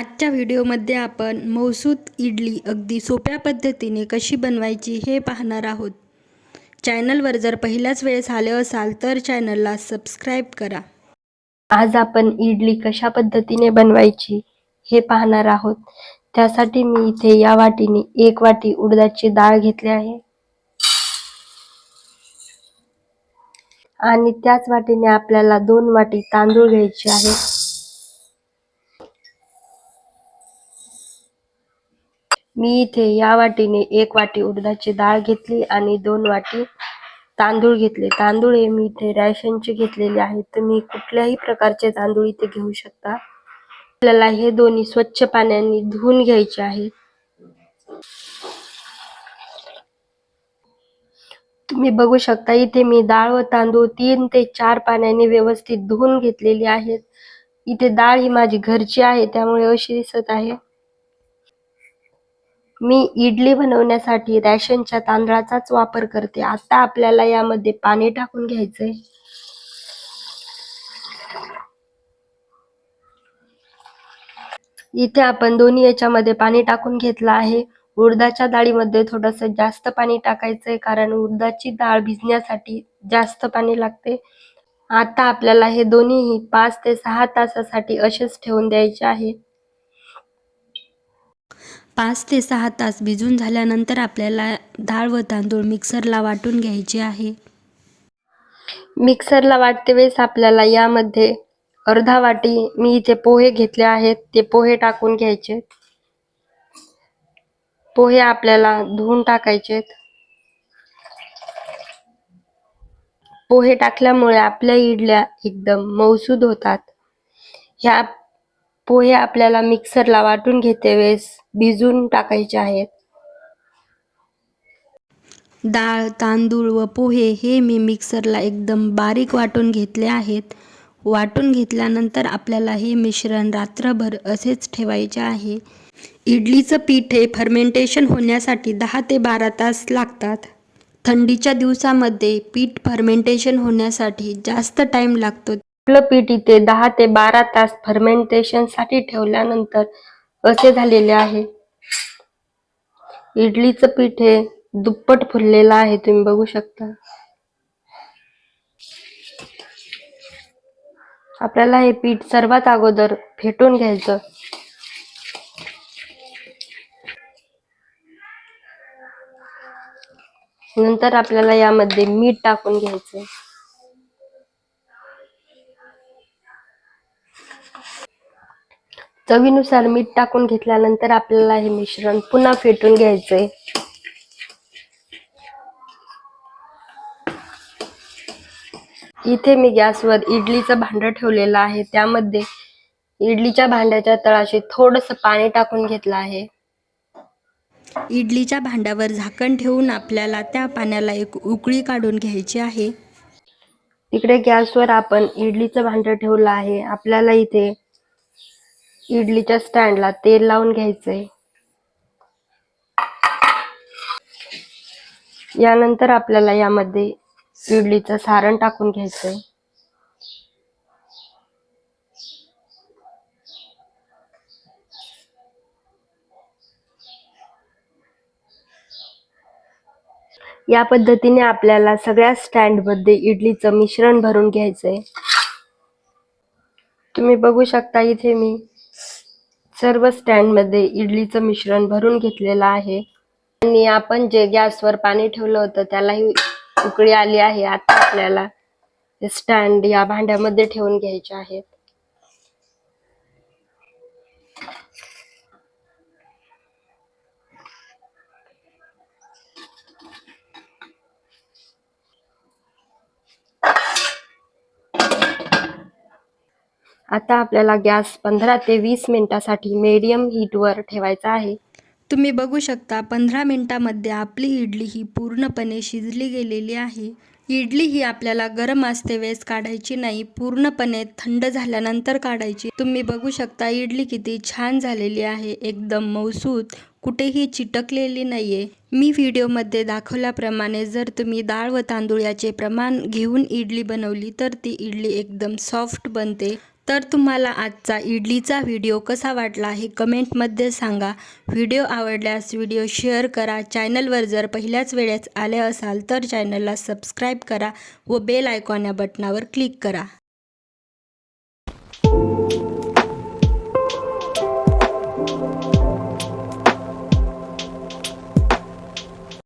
आजच्या व्हिडिओमध्ये आपण मौसूद इडली अगदी सोप्या पद्धतीने कशी बनवायची हे पाहणार आहोत. चॅनलवर जर पहिल्याच वेळेस आले असाल तर चॅनलला सबस्क्राईब करा. आज आपण इडली कशा पद्धतीने बनवायची हे पाहणार आहोत. त्यासाठी मी इथे या वाटीने एक वाटी उडदाची डाळ घेतली आहे. आणि त्याच वाटीने आपल्याला दोन वाटी तांदूळ घ्यायचे आहे मी इथे या वाटीने एक वाटी उडदाची डाळ घेतली आणि दोन वाटी तांदूळ घेतले. तांदूळ हे मी इथे रॅशनचे घेतलेले आहेत. तुम्ही कुठल्याही प्रकारचे तांदूळ इथे घेऊ शकता. आपल्याला हे दोन्ही स्वच्छ पाण्याने धुवून घ्यायचे आहेत तुम्ही बघू शकता इथे मी डाळ व तांदूळ तीन ते चार पाण्याने व्यवस्थित धुवून घेतलेली आहेत. इथे डाळ ही माझी घरची आहे त्यामुळे अशी दिसत आहे. मी इडली बनवण्यासाठी रॅशनच्या तांदळाचाच वापर करते. आता आपल्याला यामध्ये पाणी टाकून घ्यायचंय. इथे आपण दोन्ही याच्यामध्ये पाणी टाकून घेतलं आहे. उडदाच्या डाळीमध्ये थोडस जास्त पाणी टाकायचंय कारण उडदाची डाळ भिजण्यासाठी जास्त पाणी लागते. आता आपल्याला हे दोन्हीही पाच ते सहा तासासाठी असेच ठेवून द्यायचे आहे. पाच ते सहा तास भिजून झाल्यानंतर आपल्याला डाळ व तांदूळ मिक्सरला वाटून घ्यायचे आहे. मिक्सरला वाटते वेळेस आपल्याला यामध्ये अर्धा वाटी मी इथे पोहे घेतले आहेत ते पोहे टाकून घ्यायचे. पोहे आपल्याला धुवून टाकायचे पोहे टाकल्यामुळे आपल्या इडल्या एकदम मौसूद होतात. ह्या पोहे आपल्याला मिक्सरला वाटून घेते वेळेस भिजून टाकायचे आहेत. डाळ तांदूळ व पोहे हे मी मिक्सरला एकदम बारीक वाटून घेतले आहेत. वाटून घेतल्यानंतर आपल्याला हे मिश्रण रात्रभर असेच ठेवायचे आहे. इडलीचं पीठ हे फर्मेंटेशन होण्यासाठी दहा ते बारा तास लागतात. थंडीच्या दिवसामध्ये पीठ फर्मेंटेशन होण्यासाठी जास्त टाईम लागतो आपलं पीठ इथे दहा ते बारा तास फर्मेंटेशनसाठी ठेवल्यानंतर असे झालेले आहे. इडलीचं पीठ हे दुप्पट फुललेलं आहे तुम्ही बघू शकता. आपल्याला हे पीठ सर्वात अगोदर फेटून घ्यायचं. नंतर आपल्याला यामध्ये मीठ टाकून घ्यायचं. चवीनुसार मीठ टाकून घेतल्यानंतर आपल्याला हे मिश्रण पुन्हा फेटून घ्यायचंय. इथे मी गॅसवर इडलीचं भांड ठेवलेलं आहे. त्यामध्ये इडलीच्या भांड्याच्या तळाशी थोडस पाणी टाकून घेतलं आहे. इडलीच्या भांड्यावर झाकण ठेवून आपल्याला त्या पाण्याला एक उकळी काढून घ्यायची आहे. तिकडे गॅसवर आपण इडलीचं भांड ठेवलं आहे. आपल्याला इथे इडलीच्या स्टँडला तेल लावून घ्यायचंय. यानंतर आपल्याला यामध्ये इडलीचं सारण टाकून घ्यायचंय. या पद्धतीने आपल्याला सगळ्या स्टँडमध्ये इडलीचं मिश्रण भरून घ्यायचंय. तुम्ही बघू शकता इथे मी सर्व स्टँडमध्ये इडलीचं मिश्रण भरून घेतलेलं आहे. आणि आपण जे गॅसवर पाणी ठेवलं होतं त्यालाही उकळी आली आहे. आता आपल्याला स्टँड या भांड्यामध्ये ठेवून घ्यायचे आहेत. आता आपल्याला गॅस पंधरा ते वीस मिनिटासाठी मीडियम हीटवर ठेवायचा आहे. तुम्ही बघू शकता पंधरा मिनिटामध्ये आपली इडली ही पूर्णपणे शिजली गेलेली आहे. इडली ही आपल्याला गरम असते वेळेस काढायची नाही पूर्णपणे थंड झाल्यानंतर काढायची. तुम्ही बघू शकता इडली किती छान झालेली आहे एकदम मौसूत कुठेही चिटकलेली नाहीये. मी व्हिडिओमध्ये दाखवल्याप्रमाणे जर तुम्ही डाळ व तांदूळ याचे प्रमाण घेऊन इडली बनवली तर ती इडली एकदम सॉफ्ट बनते. तर तुम्हाला आजचा इडलीचा व्हिडिओ कसा वाटला हे कमेंटमध्ये सांगा. व्हिडिओ आवडल्यास व्हिडिओ शेअर करा. चॅनलवर जर पहिल्याच वेळेस आले असाल तर चॅनलला सबस्क्राईब करा व बेल आयकॉन या बटनावर क्लिक करा.